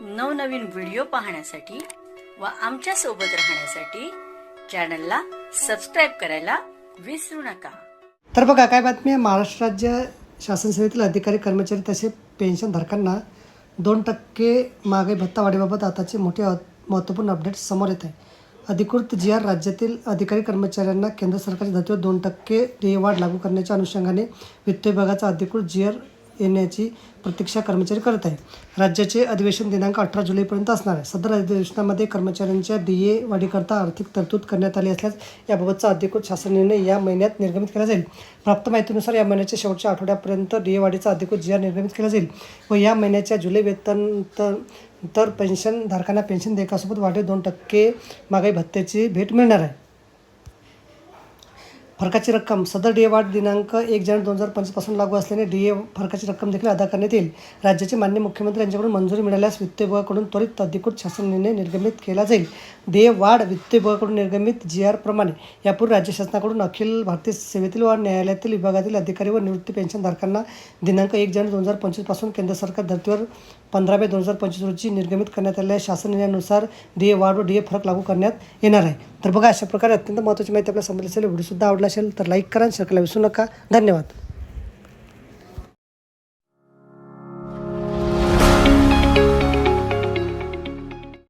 नवनवीन व्हिडिओ पाहण्यासाठी व आमच्यासोबत राहण्यासाठी चॅनलला सबस्क्राईब करायला विसरू नका. तर बघा काय बातमी आहे? महाराष्ट्र राज्य शासन सेवेतील अधिकारी कर्मचारी तसे पेन्शनधारकांना दोन टक्के महागाई भत्ता वाढीबाबत आताचे मोठे महत्त्वपूर्ण अपडेट समोर येत आहे. अधिकृत जी आर राज्यातील अधिकारी कर्मचाऱ्यांना केंद्र सरकारच्या धर्तीवर दोन टक्के डी वाढ लागू करण्याच्या अनुषंगाने वित्त विभागाचा अधिकृत जी आर येण्याची प्रतीक्षा कर्मचारी करत आहे राज्याचे अधिवेशन दिनांक अठरा जुलैपर्यंत असणार आहे. सदर अधिवेशनामध्ये कर्मचाऱ्यांच्या डी ए वाढीकरता आर्थिक तरतूद करण्यात आली असल्यास याबाबतचा अधिकृत शासन निर्णय या महिन्यात निर्गमित केला जाईल. प्राप्त माहितीनुसार या महिन्याच्या शेवटच्या आठवड्यापर्यंत डीए वाढीचा अधिकृत जिया निर्गमित केला जाईल व या महिन्याच्या जुलै वेतन तर तर पेन्शनधारकांना पेन्शन देयकासोबत वाढीव दोन टक्के मागाई भत्त्याची भेट मिळणार आहे. फरकाची रक्कम सदर डी ए वाढ दिनांक एक जानेवारी दोन हजार पंचवीसपासून लागू असल्याने डी ए फरकाची रक्कम देखील अदा करण्यात येईल. राज्याचे मान्य मुख्यमंत्री यांच्याकडून मंजुरी मिळाल्यास वित्त विभागाकडून त्वरित अधिकृत शासन निर्णय निर्गमित केला जाईल. डी ए वाढ वित्त विभागाकडून निर्गमित जी आर प्रमाणे यापूर्वी राज्य शासनाकडून अखिल भारतीय सेवेतील व न्यायालयातील विभागातील अधिकारी व निवृत्ती पेन्शनधारकांना दिनांक एक जानेवारी दोन हजार पंचवीसपासून केंद्र सरकार धर्तीवर पंधरा मे दोन हजार पंचवीस रोजी निर्गमित करण्यात आलेल्या शासन निर्णयानुसार डी ए वाढ व डी ए फरक लागू करण्यात येणार आहे. तर बघा अशा प्रकारे अत्यंत महत्त्वाची माहिती आपल्या समजली असेल व्हिडिओसुद्धा आवडला असेल तर लाईक करा आणि शेअर करायला विसरू नका. धन्यवाद.